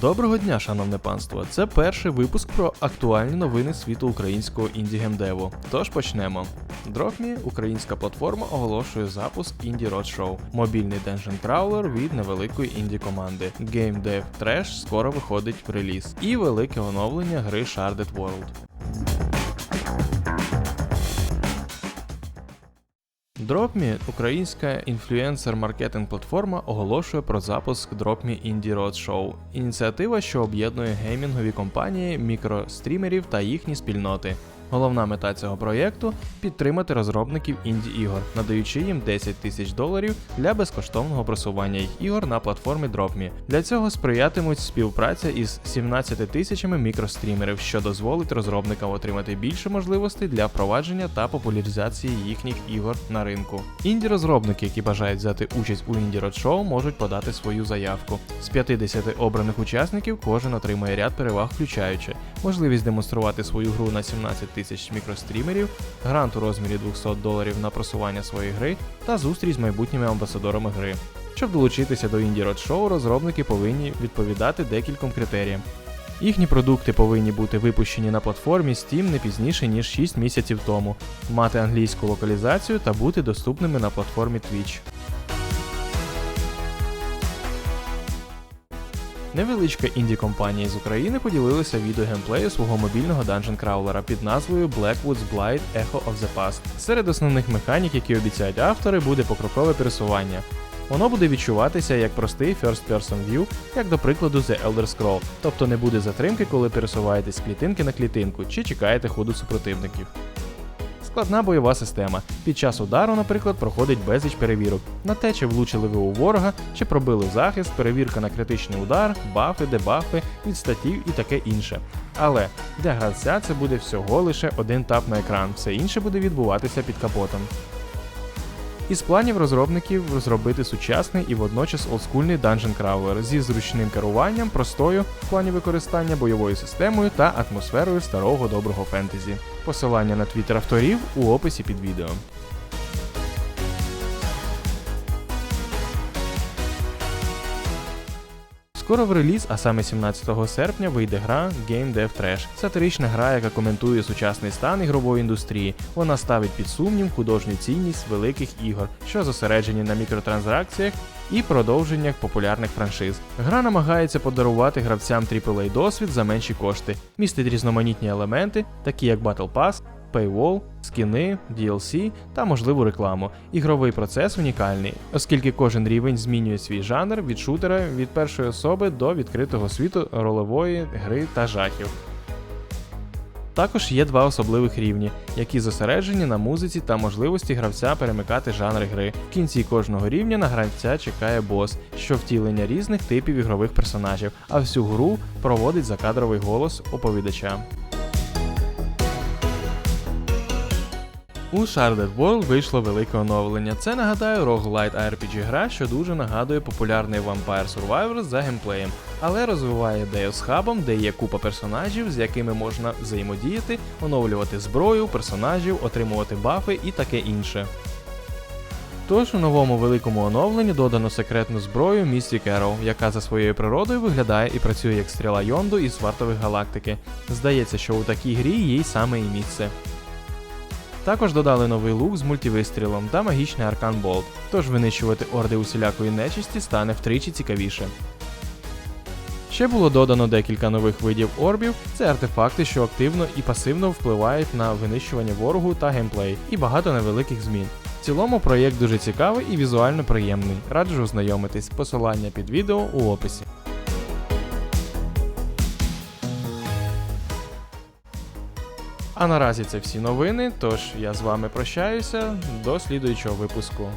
Доброго дня, шановне панство! Це перший випуск про актуальні новини світу українського інді-геймдеву. Тож почнемо. Dropme, українська платформа, оголошує запуск Indie Roadshow, мобільний Dungeon Crawler від невеликої інді команди. Game Dev Trash скоро виходить в реліз. І велике оновлення гри Sharded World. DropMe, українська інфлюенсер-маркетинг платформа, оголошує про запуск DropMe Indie Roadshow. Ініціатива, що об'єднує геймінгові компанії, мікрострімерів та їхні спільноти. Головна мета цього проєкту підтримати розробників інді-ігор, надаючи їм 10 тисяч доларів для безкоштовного просування їх ігор на платформі DropMe. Для цього сприятимуть співпраця із 17 тисячами мікрострімерів, що дозволить розробникам отримати більше можливостей для впровадження та популяризації їхніх ігор на ринку. Інді-розробники, які бажають взяти участь у Indie Roadshow, можуть подати свою заявку. З 50 обраних учасників кожен отримає ряд переваг, включаючи можливість демонструвати свою гру на 17 тисяч мікрострімерів, грант у розмірі 200 доларів на просування своєї гри та зустріч з майбутніми амбасадорами гри. Щоб долучитися до Indie Roadshow, розробники повинні відповідати декільком критеріям. Їхні продукти повинні бути випущені на платформі Steam не пізніше ніж 6 місяців тому, мати англійську локалізацію та бути доступними на платформі Twitch. Невеличка інді-компанія з України поділилася відеогеймплею свого мобільного данжен краулера під назвою Blackwood's Blight Echo of the Past. Серед основних механік, які обіцяють автори, буде покрокове пересування. Воно буде відчуватися як простий first-person view, як до прикладу The Elder Scroll, тобто не буде затримки, коли пересуваєтесь з клітинки на клітинку чи чекаєте ходу супротивників. Складна бойова система. Під час удару, наприклад, проходить безліч перевірок на те, чи влучили ви у ворога, чи пробили захист, перевірка на критичний удар, бафи, дебафи, від статів і таке інше. Але для гравця це буде всього лише один тап на екран, все інше буде відбуватися під капотом. Із планів розробників зробити сучасний і водночас олдскульний Dungeon Crawler зі зручним керуванням, простою в плані використання бойовою системою та атмосферою старого доброго фентезі. Посилання на твіттер авторів у описі під відео. Скоро в реліз, а саме 17 серпня, вийде гра Game Dev Trash. Сатирична гра, яка коментує сучасний стан ігрової індустрії. Вона ставить під сумнів художню цінність великих ігор, що зосереджені на мікротранзакціях і продовженнях популярних франшиз. Гра намагається подарувати гравцям AAA досвід за менші кошти, містить різноманітні елементи, такі як Battle Pass, Paywall, скіни, DLC та можливу рекламу. Ігровий процес унікальний, оскільки кожен рівень змінює свій жанр від шутера від першої особи до відкритого світу ролевої гри та жахів. Також є два особливих рівні, які зосереджені на музиці та можливості гравця перемикати жанри гри. В кінці кожного рівня на гравця чекає бос, що втілення різних типів ігрових персонажів, а всю гру проводить закадровий голос оповідача. У Sharded World вийшло велике оновлення. Це нагадаю roguelite RPG гра, що дуже нагадує популярний Vampire Survivors за геймплеєм, але розвиває ідею з хабом, де є купа персонажів, з якими можна взаємодіяти, оновлювати зброю, персонажів, отримувати бафи і таке інше. Тож у новому великому оновленні додано секретну зброю Mystic Arrow, яка за своєю природою виглядає і працює як стріла Йонду із вартових галактики. Здається, що у такій грі їй саме і місце. Також додали новий лук з мультивистрілом та магічний аркан болт, тож винищувати орди усілякої нечисті стане втричі цікавіше. Ще було додано декілька нових видів орбів, це артефакти, що активно і пасивно впливають на винищування ворогу та геймплей, і багато невеликих змін. В цілому проєкт дуже цікавий і візуально приємний. Раджу ознайомитись, посилання під відео у описі. А наразі це всі новини, тож я з вами прощаюся до слідуючого випуску.